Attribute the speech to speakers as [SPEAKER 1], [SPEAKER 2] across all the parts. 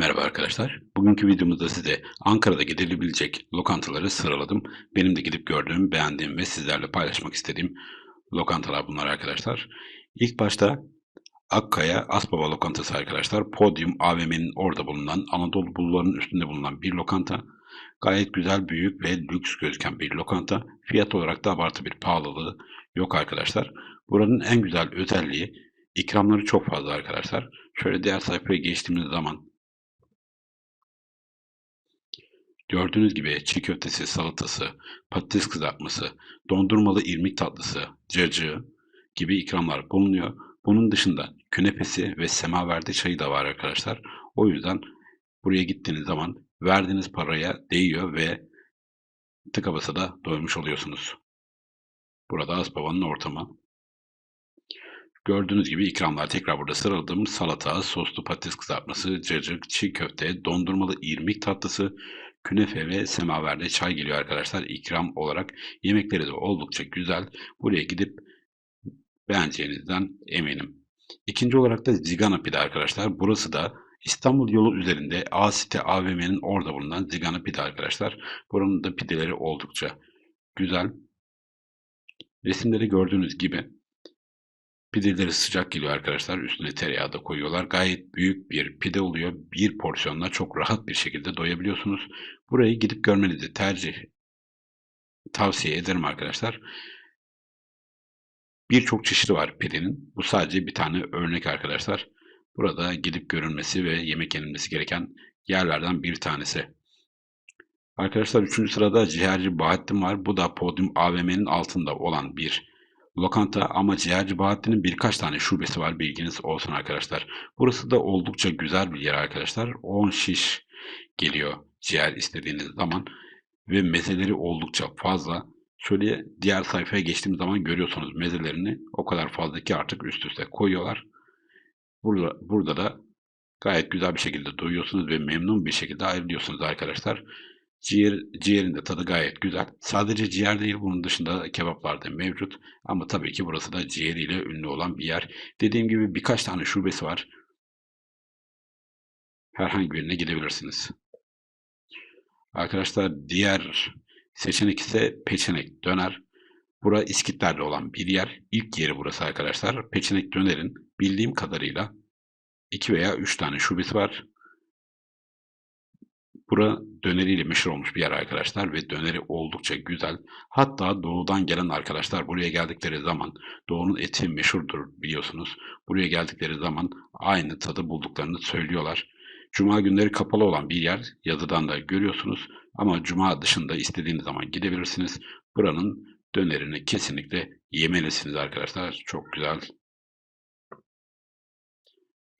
[SPEAKER 1] Merhaba arkadaşlar. Bugünkü videomuzda size Ankara'da gidilebilecek lokantaları sıraladım. Benim de gidip gördüğüm, beğendiğim ve sizlerle paylaşmak istediğim lokantalar bunlar arkadaşlar. İlk başta Akkaya Asbaba Lokantası arkadaşlar. Podium AVM'nin orada bulunan, Anadolu Bulvarı'nın üstünde bulunan bir lokanta. Gayet güzel, büyük ve lüks gözüken bir lokanta. Fiyat olarak da abartı bir pahalılığı yok arkadaşlar. Buranın en güzel özelliği ikramları çok fazla arkadaşlar. Şöyle diğer sayfaya geçtiğimiz zaman Gördüğünüz gibi çiğ köftesi, salatası, patates kızartması, dondurmalı irmik tatlısı, cacığı gibi ikramlar bulunuyor. Bunun dışında künefesi ve semaverde çayı da var arkadaşlar. O yüzden buraya gittiğiniz zaman verdiğiniz paraya değiyor ve tıka basa da doymuş oluyorsunuz. Burada Asbaba'nın ortamı. Gördüğünüz gibi ikramlar tekrar burada sıraladım. Salata, soslu patates kızartması, cacık, çiğ köfte, dondurmalı irmik tatlısı, künefe ve semaverde çay geliyor arkadaşlar ikram olarak. Yemekleri de oldukça güzel. Buraya gidip beğeneceğinizden eminim. İkinci olarak da Zigana Pide arkadaşlar. Burası da İstanbul yolu üzerinde A Site AVM'nin orada bulunan Zigana Pide arkadaşlar. Buranın da pideleri oldukça güzel. Resimleri gördüğünüz gibi pideleri sıcak geliyor arkadaşlar. Üstüne tereyağı da koyuyorlar. Gayet büyük bir pide oluyor. Bir porsiyonla çok rahat bir şekilde doyabiliyorsunuz. Burayı gidip görmenizi tercih tavsiye ederim arkadaşlar. Birçok çeşidi var pidenin. Bu sadece bir tane örnek arkadaşlar. Burada gidip görülmesi ve yemek yenilmesi gereken yerlerden bir tanesi. Arkadaşlar 3. sırada Ciğerci Bahattin var. Bu da Podium AVM'nin altında olan bir lokanta ama Ciğerci Bahattin'in birkaç tane şubesi var bilginiz olsun arkadaşlar. Burası da oldukça güzel bir yer arkadaşlar. 10 şiş geliyor ciğer istediğiniz zaman ve mezeleri oldukça fazla. Şöyle diğer sayfaya geçtiğim zaman görüyorsunuz mezelerini o kadar fazla ki artık üst üste koyuyorlar. Burada, burada da gayet güzel bir şekilde doyuyorsunuz ve memnun bir şekilde ayrılıyorsunuz arkadaşlar. Ciğer, ciğerin de tadı gayet güzel. Sadece ciğer değil bunun dışında kebaplar da mevcut. Ama tabii ki burası da ciğeriyle ünlü olan bir yer. Dediğim gibi birkaç tane şubesi var. Herhangi birine gidebilirsiniz. Arkadaşlar diğer seçenek ise Peçenek Döner. Bura İskitler'de olan bir yer. İlk yeri burası arkadaşlar. Peçenek Döner'in bildiğim kadarıyla 2 veya 3 tane şubesi var. Bura döneriyle meşhur olmuş bir yer arkadaşlar ve döneri oldukça güzel. Hatta doğudan gelen arkadaşlar buraya geldikleri zaman doğunun eti meşhurdur biliyorsunuz. Buraya geldikleri zaman aynı tadı bulduklarını söylüyorlar. Cuma günleri kapalı olan bir yer yazıdan da görüyorsunuz ama cuma dışında istediğiniz zaman gidebilirsiniz. Buranın dönerini kesinlikle yemelisiniz arkadaşlar. Çok güzel.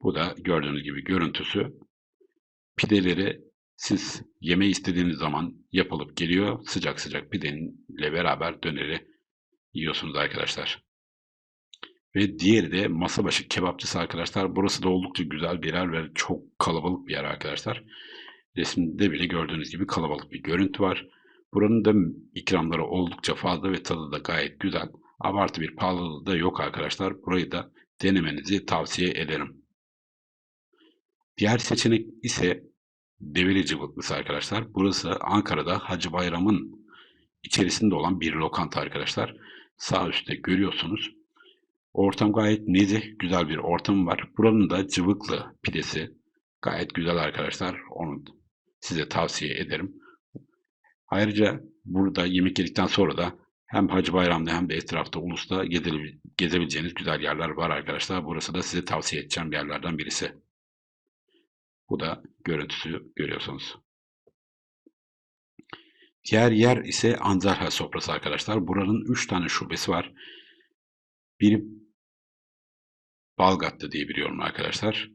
[SPEAKER 1] Bu da gördüğünüz gibi görüntüsü. Pideleri siz yeme istediğiniz zaman yapılıp geliyor. Sıcak sıcak pidenle beraber döneri yiyorsunuz arkadaşlar. Ve diğeri de masa başı kebapçısı arkadaşlar. Burası da oldukça güzel bir yer ve çok kalabalık bir yer arkadaşlar. Resimde bile gördüğünüz gibi kalabalık bir görüntü var. Buranın da ikramları oldukça fazla ve tadı da gayet güzel. Abartı bir pahalılığı da yok arkadaşlar. Burayı da denemenizi tavsiye ederim. Diğer seçenek ise Develi Cıvıklısı arkadaşlar. Burası Ankara'da Hacı Bayram'ın içerisinde olan bir lokanta arkadaşlar. Sağ üstte görüyorsunuz. Ortam gayet nezih, güzel bir ortam var. Buranın da cıvıklı pidesi gayet güzel arkadaşlar. Onu size tavsiye ederim. Ayrıca burada yemek yedikten sonra da hem Hacı Bayram'da hem de etrafta Ulus'ta gezebileceğiniz güzel yerler var arkadaşlar. Burası da size tavsiye edeceğim yerlerden birisi. Bu da görüntüsü görüyorsunuz. Diğer yer ise Anzarha sofrası arkadaşlar. Buranın 3 tane şubesi var. Biri Balgat'ta diye biliyorum arkadaşlar.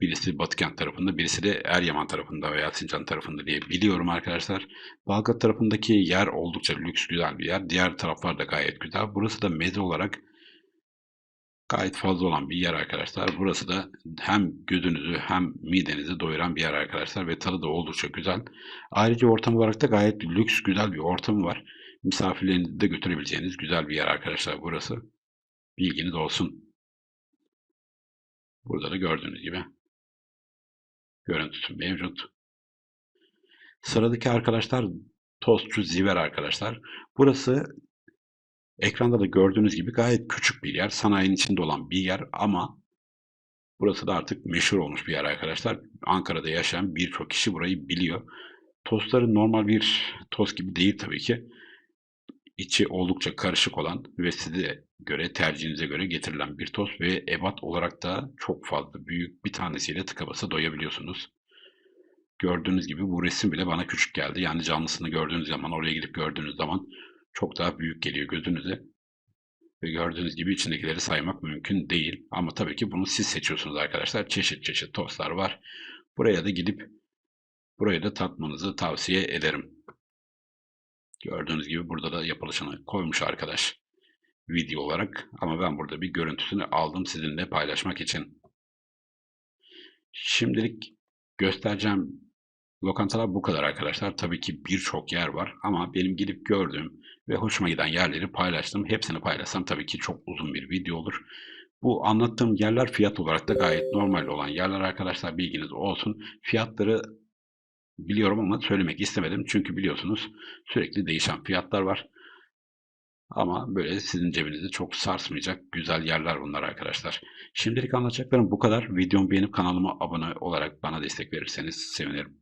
[SPEAKER 1] Birisi Batıkent tarafında, birisi de Eryaman tarafında veya Sincan tarafında diye biliyorum arkadaşlar. Balgat tarafındaki yer oldukça lüks, güzel bir yer. Diğer taraflar da gayet güzel. Burası da meze olarak gayet fazla olan bir yer arkadaşlar. Burası da hem gözünüzü hem midenizi doyuran bir yer arkadaşlar ve tadı da oldukça güzel. Ayrıca ortam olarak da gayet lüks, güzel bir ortamı var. Misafirlerinizi de götürebileceğiniz güzel bir yer arkadaşlar burası. Bilginiz olsun. Burada da gördüğünüz gibi görüntüsü mevcut. Sıradaki arkadaşlar tostçu Ziver arkadaşlar. Burası ekranda da gördüğünüz gibi gayet küçük bir yer. Sanayinin içinde olan bir yer ama burası da artık meşhur olmuş bir yer arkadaşlar. Ankara'da yaşayan birçok kişi burayı biliyor. Tostları normal bir tost gibi değil tabii ki. İçi oldukça karışık olan ve size göre tercihinize göre getirilen bir tost ve ebat olarak da çok fazla büyük bir tanesiyle tıka basa doyabiliyorsunuz. Gördüğünüz gibi bu resim bile bana küçük geldi. Yani canlısını gördüğünüz zaman oraya gidip gördüğünüz zaman çok daha büyük geliyor gözünüze. Ve gördüğünüz gibi içindekileri saymak mümkün değil. Ama tabii ki bunu siz seçiyorsunuz arkadaşlar. Çeşit çeşit tostlar var. Buraya da gidip buraya da tatmanızı tavsiye ederim. Gördüğünüz gibi burada da yapılışını koymuş arkadaş video olarak. Ama ben burada bir görüntüsünü aldım sizinle paylaşmak için. Şimdilik göstereceğim lokantalar bu kadar arkadaşlar. Tabii ki birçok yer var ama benim gidip gördüğüm ve hoşuma giden yerleri paylaştım. Hepsini paylaşsam tabii ki çok uzun bir video olur. Bu anlattığım yerler fiyat olarak da gayet normal olan yerler arkadaşlar bilginiz olsun. Fiyatları biliyorum ama söylemek istemedim. Çünkü biliyorsunuz sürekli değişen fiyatlar var. Ama böyle sizin cebinizi çok sarsmayacak güzel yerler bunlar arkadaşlar. Şimdilik anlatacaklarım bu kadar. Videomu beğenip kanalıma abone olarak bana destek verirseniz sevinirim.